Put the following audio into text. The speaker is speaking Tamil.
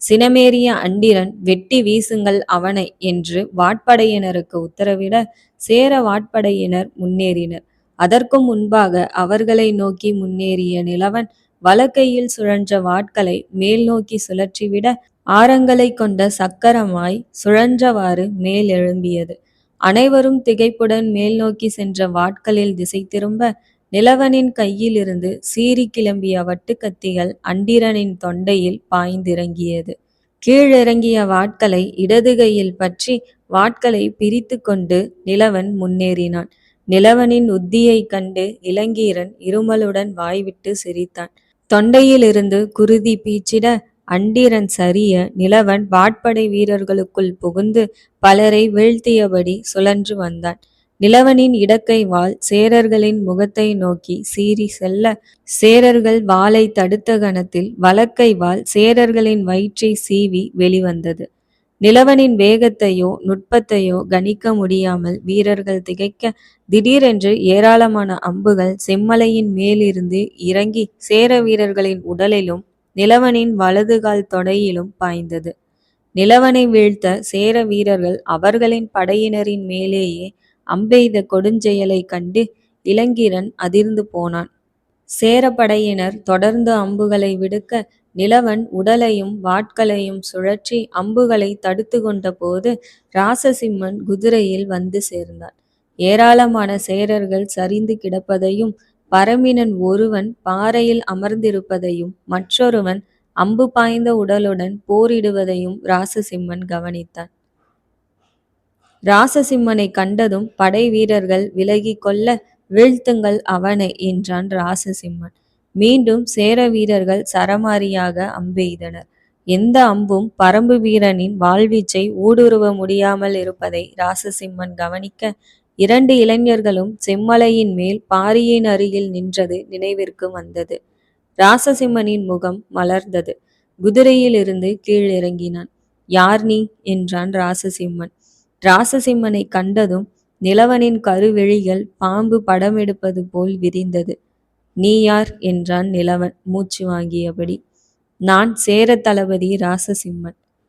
சினமேறிய அண்டிரன் வெட்டி வீசுங்கள் அவனை என்று வாட்படையினருக்கு உத்தரவிட சேர வாட்படையினர் முன்னேறினர். அதற்கும் முன்பாக அவர்களை நோக்கி முன்னேறிய நிலவன் வலக்கையில் சுழன்ற வாட்களை மேல் நோக்கி சுழற்றிவிட ஆரங்களை கொண்ட சக்கரமாய் சுழன்றவாறு மேல் எழும்பியது அனைவரும் திகைப்புடன் மேல் நோக்கி சென்ற வாட்களில் திசை திரும்ப நிலவனின் கையிலிருந்து சீறி கிளம்பிய வட்டுக்கத்திகள் அண்டிரனின் தொண்டையில் பாய்ந்திறங்கியது. கீழிறங்கிய வாட்களை இடது கையில் பற்றி வாட்களை பிரித்து கொண்டு நிலவன் முன்னேறினான். நிலவனின் உத்தியைக் கண்டு இளங்கீரன் இருமலுடன் வாய்விட்டு சிரித்தான். தொண்டையிலிருந்து குருதி பீச்சிட அண்டிரன் சரிய நிலவன் வாட்படை வீரர்களுக்குள் புகுந்து பலரை வீழ்த்தியபடி சுழன்று வந்தான். நிலவனின் இடக்கை வாள் சேரர்களின் முகத்தை நோக்கி சீறி செல்ல. சேரர்கள் வாளை தடுத்த கணத்தில் வலக்கை வாள் சேரர்களின் வயிற்றை சீவி வெளிவந்தது. நிலவனின் வேகத்தையோ நுட்பத்தையோ கணிக்க முடியாமல் வீரர்கள் திகைக்க. திடீரென்று ஏராளமான அம்புகள் செம்மலையின் மேலிருந்து இறங்கி சேர வீரர்களின் உடலிலும் நிலவனின் வலதுகால் தொடையிலும் பாய்ந்தது. நிலவனை வீழ்த்த சேர வீரர்கள் அவர்களின் படையினரின் மேலேயே அம்பெய்த கொடுஞ்செயலைக் கண்டு இளங்கீரன் அதிர்ந்து போனான். சேரப்படையினர் தொடர்ந்து அம்புகளை விடுக்க நிலவன் உடலையும் வாட்களையும் சுழற்றி அம்புகளை தடுத்து கொண்ட போது ராசசிம்மன் குதிரையில் வந்து சேர்ந்தான். ஏராளமான சேரர்கள் சரிந்து கிடப்பதையும் பரமினன் ஒருவன் பாறையில் அமர்ந்திருப்பதையும் மற்றொருவன் அம்பு பாய்ந்த உடலுடன் போரிடுவதையும் ராசசிம்மன் கவனித்தான். ராசசிம்மனை கண்டதும் படை வீரர்கள் விலகி கொள்ள வீழ்த்துங்கள் அவனை என்றான் ராசசிம்மன். மீண்டும் சேர வீரர்கள் சரமாரியாக அம்பெய்தனர் எந்த அம்பும் பரம்பு வீரனின் வாழ்வீச்சை ஊடுருவ முடியாமல் இருப்பதை ராசசிம்மன் கவனிக்க இரண்டு இளைஞர்களும் செம்மலையின் மேல் பாரியின் அருகில் நின்றது நினைவிற்கு வந்தது. ராசசிம்மனின் முகம் மலர்ந்தது. குதிரையிலிருந்து கீழிறங்கினான். யார் நீ? என்றான் ராசசிம்மன். ராசசிம்மனை கண்டதும் நிலவனின் கருவெளிகள் பாம்பு படமெடுப்பது போல் விரிந்தது. நீ யார்? என்றான் நிலவன் மூச்சு வாங்கியபடி. நான் சேர தளபதி ராசசிம்மன்.